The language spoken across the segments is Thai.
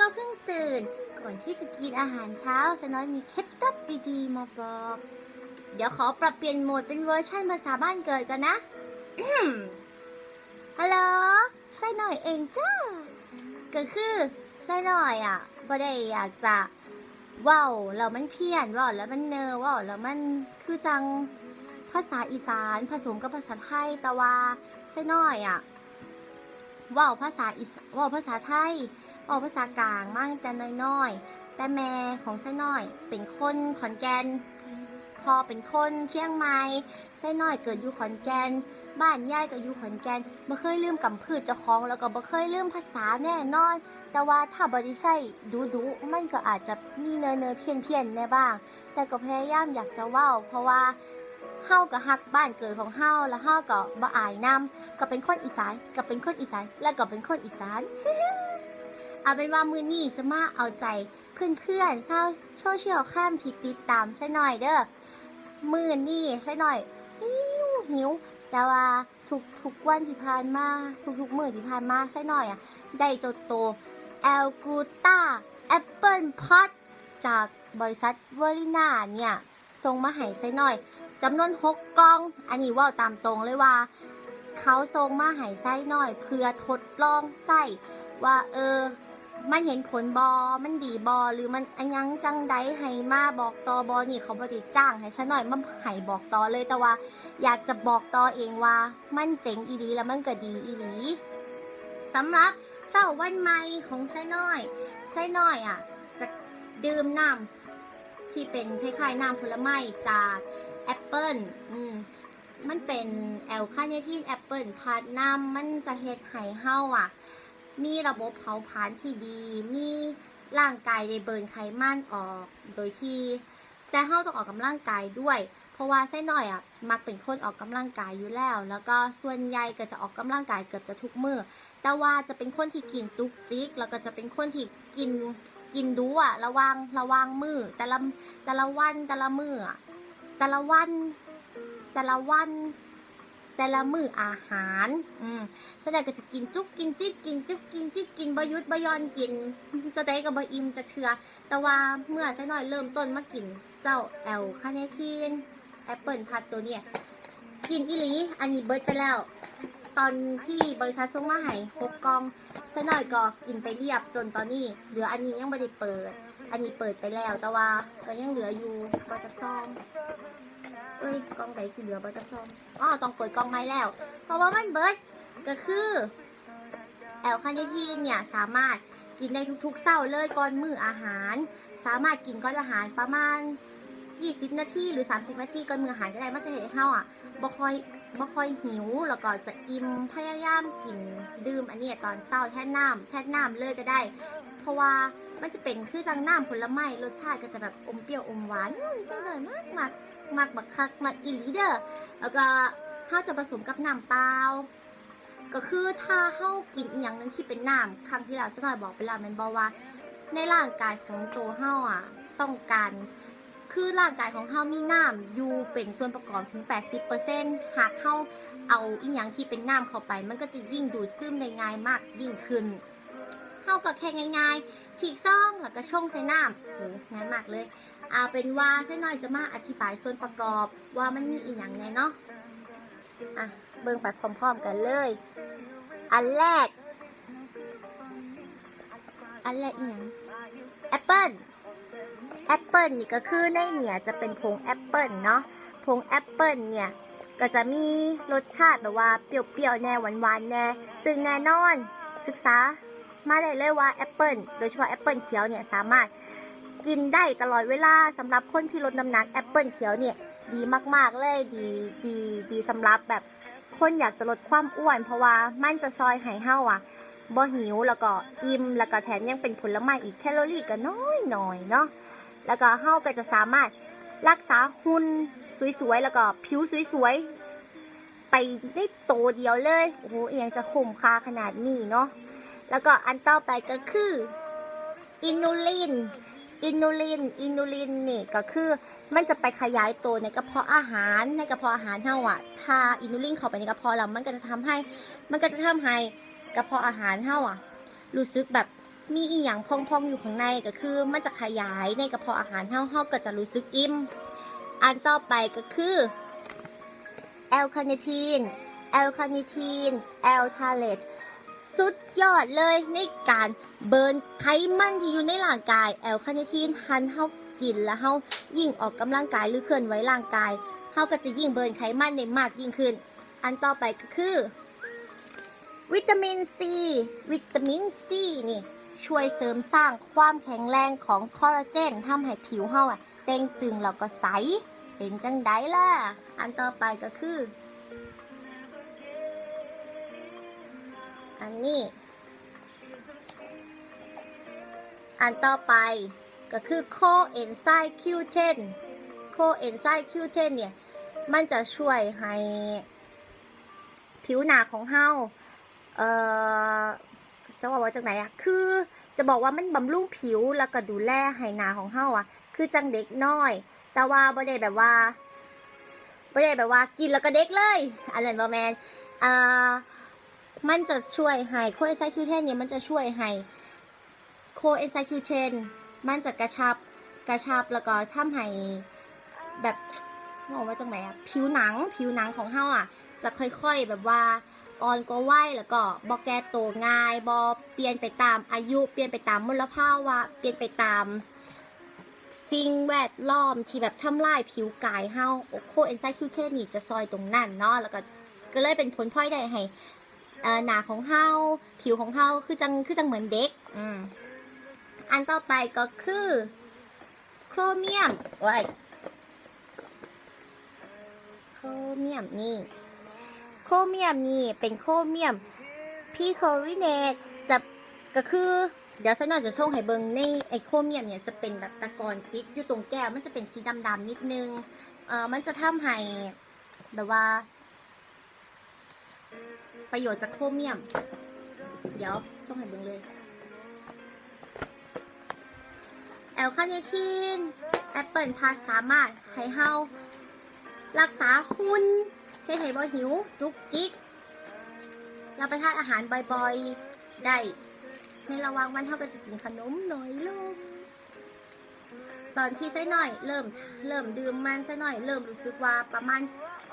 ก็เพิ่งตื่น ก่อนที่จะกินอาหารเช้าสน้อยมีเคล็ดลับดีๆ มาบอก เดี๋ยวขอปรับเปลี่ยนโหมดเป็นเวอร์ชันภาษาบ้านเกิดกันนะฮัลโหลไส้หน่อยเองจ้าก็คือไส้หน่อยอะบ่ได้อยากจะว้าวแล้วมันเพี้ยนว้าวแล้วมันเนอว้าวแล้วมันคือจังภาษาอีสานผสมกับภาษาไทยแต่ว่าไส้น่อยอะว้าวภาษาอีสว้าวภาษาไทย เว้าวภาษากลางมากแต่น้อยๆ แต่แม่ของไส้น่อยเป็นคนขอนแก่นพอเป็นคนเชียงใหม่ไส้น่อยเกิดอยู่ขอนแก่นบ้านยายก็อยู่ขอนแก่นบ่เคยลืมกำพืชเจ้าของแล้วก็บ่เคยลืมภาษาแน่นอน แต่ว่าถ้าบ่ได้ใช้ดูดูมันก็อาจจะมีเนอเนอเพี้ยนเพียนแน่บ้าง แต่ก็พยายามอยากจะว้าเพราะว่าเฮาก็ฮักบ้านเกิดของเฮาแล้วเฮาก็บ่อายนํก็เป็นคนอีสานก็เป็นคนอีสานแล้วก็เป็นคนอีสาน เอาเป็นว่ามือนี้จะมาเอาใจเพื่อนๆชาวโซเชียลข้ามที่ติดตามซะหน่อยเด้อมือนี้ซะหน่อย หิวหิว แต่ว่าทุกทุกวันที่ผ่านมา ทุกทุกมือที่ผ่านมาไส้หน่อยอะได้จ้าโตแอลกูต้าแอปเปิลพอดจากบริษัทเวอริน่าเนี่ยส่งมาให้ไส้หน่อยจำนวนหกกล่อง อันนี้ว่าตามตรงเลยว่า เขาส่งมาให้ไส้หน่อย เพื่อทดลองใส่ว่าเออ มันเห็นผลบอมันดีบอหรือมันอันยังจังใดให้มาบอกตอบอนี่เขาบริจ้างให้ฉันหน่อยมันให้บอกตอเลยแต่ว่า อยากจะบอกตอเองว่า มันเจ๋งอีหลีแล้วมันก็ดีอีหลีสำหรับเศร้าวันใหม่ของไส้น้อยไส้น้อยอะ จะดื่มน้ำที่เป็นคล้ายๆน้ำผลไม้จากแอปเปิลอืมมันเป็นแอลคาเนทีนแอปเปิลพาดน้ำมันจะเฮ็ดให้เฮาอะ มีระบบเผาผลาญที่ดี มีร่างกายได้เบิร์นไขมันออก โดยที่ แต่เฮาต้องออกกำลังกายด้วย เพราะว่าไส้หน่อยอะมักเป็นคนออกกำลังกายอยู่แล้ว แล้วก็ส่วนใหญ่ก็จะออกกำลังกายเกือบจะทุกมือ้อแต่ว่าจะเป็นคนที่กินจุกจิก แล้วก็จะเป็นคนที่กินกินดูอะระวังระวังมือแต่ละแต่ละวันแต่ละมืออะแต่ละวันแต่ละวัน แต่ละมืออาหารอืมแสดงก็จะกินจุกกินจิ๊บกินจุกกินจิ๊บกินบหยุดบยอนกินจะได้กับบอิมจะเถื่อแต่ว่าเมื่อใส่หน่อยเริ่มต้นมากินเจ้าแอลคาเนทีนแอปเปิลพัดตัวเนี่ยกินอีหลีอันนี้เบิร์ดไปแล้ว ตอนที่บริษัทส่งมาให้หกกล่องใส่หน่อยก็กินไปเรียบจนตอนนี้เหลืออันนี้ยังไม่ได้เปิด อันนี้เปิดไปแล้วแต่ว่าก็ยังเหลืออยู่บอจะซ่อม เอ้ยกล่องไหนที่เหลือบอจะซ่อมอ๋อต้องเปิดกล่องไม้แล้ว เพราะว่ามันเบิร์ดก็คือแอลคาเนทีนเนี่ยสามารถกินได้ทุกๆเช้าเลยก่อนมื้ออาหาร สามารถกินก่อนอาหารประมาณ 20 นาทีหรือ 30 นาทีก่อนมื้ออาหารก็ได้มันจะเห็นให้เฮาอะบ่ค่อยบ่ค่อยหิว แล้วก็จะอิ่มพยายามกินดื่มอันนี้ตอนเช้าแทนน้ำแทนน้ำเลยก็ได้ เพราะว่ามันจะเป็นคือจังน้ำผลไม้รสชาติก็จะแบบอมเปรี้ยวอมหวานอุ้ยใช่เลยมากมาก มากบักคักมากอีหลีเด้อแล้วก็เฮาจะผสมกับน้ำเปล่าก็คือถ้าเฮากินอีหยังหนึงที่เป็นน้ำครั้งที่แล้วสักหน่อยบอกไปแล้วมันบอกว่า ในร่างกายของตัวเฮาอะ ต้องการคือร่างกายของเฮามีน้ำอยู่เป็นส่วนประกอบถึง 80%หากเฮาเอาอีหยังที่เป็นน้ำเข้าไป มันก็จะยิ่งดูดซึมได้ง่ายมากยิ่งขึ้นเฮาก็แค่ง่ายๆฉีกซ่องแล้วก็ช่องใส่น้ำโหง่ายมากเลย เอาเป็นว่าเส้นน้อยจะมาอธิบายส่วนประกอบว่ามันมีอีหยังแน่เนาะอะเบิ่งไปพร้อมๆกันเลย อันแรก อันแรกอีหยังแอปเปิลแอปเปิลนี่ก็คือในเนี่ยจะเป็นผงแอปเปิลเนาะผงแอปเปิลเนี่ยก็จะมีรสชาติแบบว่าเปรี้ยวๆแน่หวานๆแน่ซึ่งแน่นอนศึกษามาได้เลยว่าแอปเปิลโดยเฉพาะแอปเปิลเขียวเนี่ยสามารถ กินได้ตลอดเวลาสำหรับคนที่ลดน้ำหนักแอปเปิลเขียวเนี่ยดีมาก ๆ เลยดีดีดีสำหรับแบบคนอยากจะลดความอ้วน เพราะว่ามันจะซอยไห้เฮาอะบ่หิวแล้วก็อิ่มแล้วก็แถมยังเป็นผลไม้อีกแคลอรี่ก็น้อยหน่อยเนาะแล้วก็เฮาก็จะสามารถรักษาหุ่นสวยๆแล้วก็ผิวสวยๆไปได้โตเดียวเลยโอ้โหเอียงจะคุ้มค่าขนาดนี้เนาะแล้วก็อันต่อไปก็คืออินูลิน อินูลิน อินูลินนี่ก็คือมันจะไปขยายตัวในกระเพาะอาหาร ในกระเพาะอาหารเฮาอะ ถ้าอินูลินเข้าไปในกระเพาะแล้วมันก็จะทำให้ มันก็จะทำให้กระเพาะอาหารเฮาอะ รู้สึกแบบมีอีหยังพองๆอยู่ข้างในก็คือ มันจะขยายในกระเพาะอาหารเฮาเฮาก็จะรู้สึกอิ่ม อันต่อไปก็คือแอลคาเนทีนแอลคาเนทีนแอลทาเลต สุดยอดเลยในการเบิร์นไขมันที่อยู่ในร่างกาย แอลคาเนทีนหันเฮากินแล้วเฮายิ่งออกกำลังกายหรือเคลื่อนไหวร่างกายเฮาก็จะยิ่งเบิร์นไขมันได้มากยิ่งขึ้น อันต่อไปก็คือ วิตามินซีวิตามินซีนี่ช่วยเสริมสร้างความแข็งแรงของคอลลาเจนทำให้ผิวเฮาอะเต่งตึงแล้วก็ใส เป็นจังไดล่ะ อันต่อไปก็คือ อันนี้ อันต่อไปก็คือโคเอนไซม์ Q10 โคเอนไซม์ Q10 เนี่ย มันจะช่วยให้ผิวหนาของเฮาเอ่อจะบอกว่าจากไหนอะคือจะบอกว่ามันบำรุงผิวแล้วก็ดูแลให้หนาของเฮาอะคือจังเด็กน้อย แต่ว่าบ่ได้แบบว่าบ่ได้แบบว่ากินแล้วก็เด็กเลยอันนั้นบ่แมนอ่า มันจะช่วยให้โคเอนไซม์คิวเทนเนี่ยมันจะช่วยให้โคเอนไซม์คิวเทนมันจะกระชับกระชับแล้วก็ทำให้แบบบอกว่าจังไหนอะผิวหนังผิวหนังของเฮาอะจะค่อยๆแบบว่าอ่อนกว่าวัยแล้วก็บอแกโตง่ายบอเปลี่ยนไปตามอายุเปลี่ยนไปตามมลภาวะเปลี่ยนไปตามสิ่งแวดล้อมที่แบบทำลายผิวกายเฮาโอโคเอนไซคิวเทนนี่จะซอยตรงนั้นเนาะแล้วก็ก็เลยเป็นผลพลอยได้ให้ เอ่อหนาของเฮาผิวของเฮาคือจังคือจังเหมือนเด็กอืมอันต่อไปก็คือ โครเมียมไว้โครเมียมนี่ โครเมียมนี่เป็นโครเมียมพีโคริเนตจะก็คือเดี๋ยวสักหน่อยจะส่งให้เบิงในไอโครเมียมเนี่ยจะเป็นแบบตะกอนติดอยู่ตรงแก้วมันจะเป็นสีดำๆนิดนึง เอ่อมันจะทำให้แบบว่า ประโยชน์จากโครเมียม เดี๋ยวส่งให้เบิงเลย แอลคาเนทีนแอปเปิลพาสามารถให้เฮารักษาหุ่นเฮ็ดให้บ่หิว จุกจิกเรับปทานอาหารบ่อยๆ ได้ ในระหว่างวันเท่าก็จะกินขนมน้อยลงตอนที่ไส้หน่อย เริ่มเริ่มดื่มมันไส้หน่อย เริ่มรู้สึกว่าประมาณ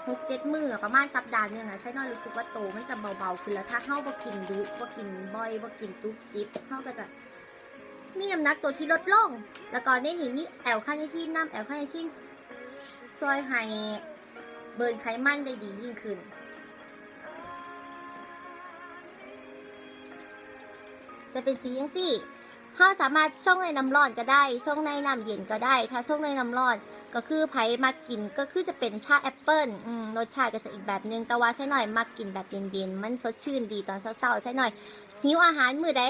หกเจ็ดมือประมาณสัปดาห์หนึงอะไส้หน่อยรู้สึกว่าโตมันจะเบาๆขึ้นแล้วถ้าเฮาบ่กินดุบ่กินบ่อยบ่กินจุกจิบเฮาก็จะมีน้ำหนักตัวที่ลดลง แล้วก็ในนี้มีแอลคาเนทีนน้ำแอลคาเนทีนซอยให้เบิร์นไขมันได้ดียิ่งขึ้น จะเป็นสียังสี่เฮาสามารถช่องในน้ำร้อนก็ได้ ช่องในน้ำเย็นก็ได้ ถ้าช่องในน้ำร้อน ก็คือไผ่มากินก็คือจะเป็นชาแอปเปิลรสชาติก็จะอีกแบบนึง แต่ว่าใช่หน่อยมากินแบบเย็นๆ มันสดชื่นดีตอนเช้าๆใช่หน่อย หิวอาหารมื้อใด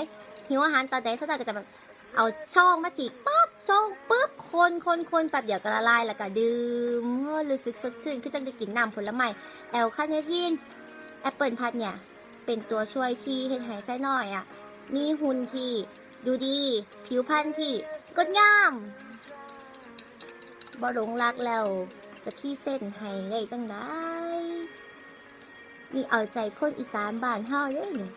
หิวอาหารตอนใดใช่หน่อยก็จะแบบเอาช่องมาฉีกปั๊บช่องปุ๊บคนคนคนแป๊บเดี๋ยวก็ละลายแล้วก็ดื่มรู้สึกสดชื่นคือจังได้กินน้ำผลไม้แอลคาเนทีนแอปเปิลพัดเนี่ย เป็นตัวช่วยที่เห็นหายไส้น้อยอะ มีหุ่นที่ดูดี ผิวพรรณที่งดงาม บ่หลงรักแล้ว จะพี่เส้นให้ได้จังได้นี่เอาใจคนอีสานบ้านเฮาเด้เนี่ย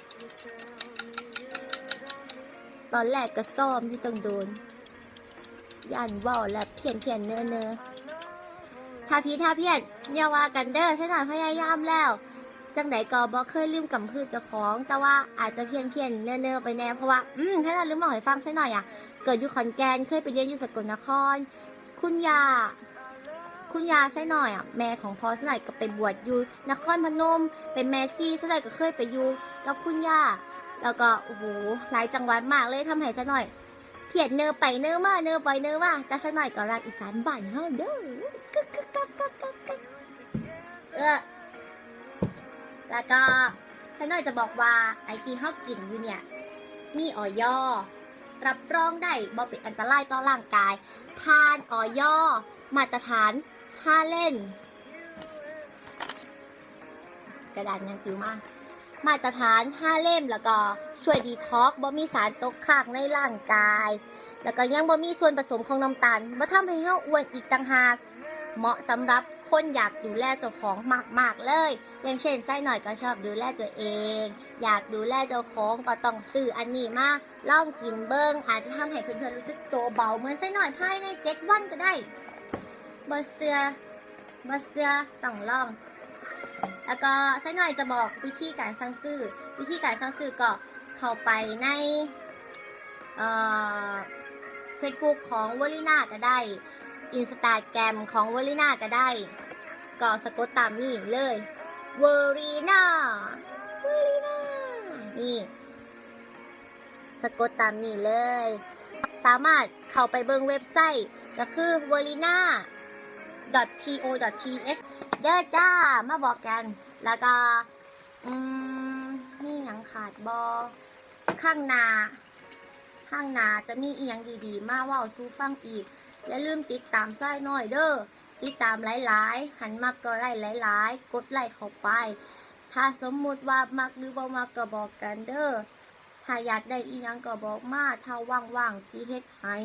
ตอนแรกก็ซ้อมที่ต้องโดนยันเว่าและเพียนเพียนเนอเนอถ้าพี่ถ้าเพียนอย่าว่ากันเด้อใช่หน่อยพยายามแล้ว จังไหนก็บอกเคยลืมกำพืชเจ้าของ แต่ว่าอาจจะเพี้ยนเพียนๆเนอไปแน่เพราะว่า อืมให้เราลืมบอกให้ฟังใช่หน่อยอะ เกิดอยู่ขอนแก่นเคยไปเรียนอยู่สกลนคร คุณยา คุณยาไส้หน่อยอะ แม่ของพ่อไส้หน่อยก็ไปบวชอยู่นครพนม เป็นแม่ชีไส้หน่อยก็เคยไปอยู่กับคุณยา แล้วก็โอ้โหหลายจังหวัดมากเลยทำให้ไส้หน่อย เพียนเนื้อไปเนื้อมาเนื้อไปเนื้อมาแต่ไส้หน่อยก็รักอีสานบ้านเฮาเด้อกึกกึกกักกักกักกักเออแล้วก็ท่านน้อยจะบอกว่าไอที่เฮากินอยู่เนี่ยมีออยอ รับรองได้บ่เป็นอันตรายต่อร่างกาย ผ่านออยอมาตรฐานห้าเล่น กระดานยังปิวมาก มาตรฐานห้าเล่มแล้วก็ช่วยดีท็อกบ่มีสารตกค้างในร่างกาย แล้วก็ยังบ่มีส่วนผสมของน้ำตาลบ่ทำให้เฮาอ้วนอีกต่างหาก เหมาะสำหรับ คนอยากดูแลเจ้าของมากๆเลย อย่างเช่นไส้หน่อยก็ชอบดูแลตัวเอง อยากดูแลเจ้าของก็ต้องซื้ออันนี้มาล่องกินเบิ้งอาจจะทำให้เพื่อนๆรู้สึกตัวเบาเหมือนไส้หน่อยภายในเจ็ดวันก็ได้บอเสือบอเสือต้องลอง แล้วก็ไส้หน่อยจะบอกวิธีการสั่งซื้อ วิธีการสั่งซื้อก็เข้าไปในเฟซบุ๊กของวอลีนาก็ได้ อินสตาแกรมของวอลีนาก็ได้ ก็สะกดตามนี่เลยเวรีนาวอลีนานี่สะกดตามนี่เลย สามารถเข้าไปเบิ่งเว็บไซต์ ก็คือ w o l i n a to.th เด้อจ้า มาบอกกัน แล้วก็ อืมนี่ยังขาดบอข้างนา ข้างนาจะมีอีหยังดีๆ มาว่าสู้ฟังอีก อย่าลืมติดตามไส้หน่อยเด้อติดตามหลายๆ หันมากก็ไล่หลายๆ กดไลค์เข้าไป ถ้าสมมุติว่ามักหรือบ่มักก็บอกกันเด้อถ้าอยากได้อีหยังก็บอกมาถ้าว่างๆจีเฮ็ดให้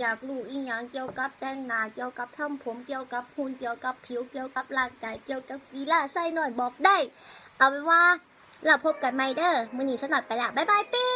อยากรู้อีหยังเกี่ยวกับแต่งหน้าเกี่ยวกับทำผมเกี่ยวกับหุ่นเกี่ยวกับผิวเกี่ยวกับร่างกายเกี่ยวกับกีฬาไส้หน่อยบอกได้ เอาเป็นว่าเราพบกันใหม่เด้อมื้อนี้สนอดไปละบ๊ายบายปี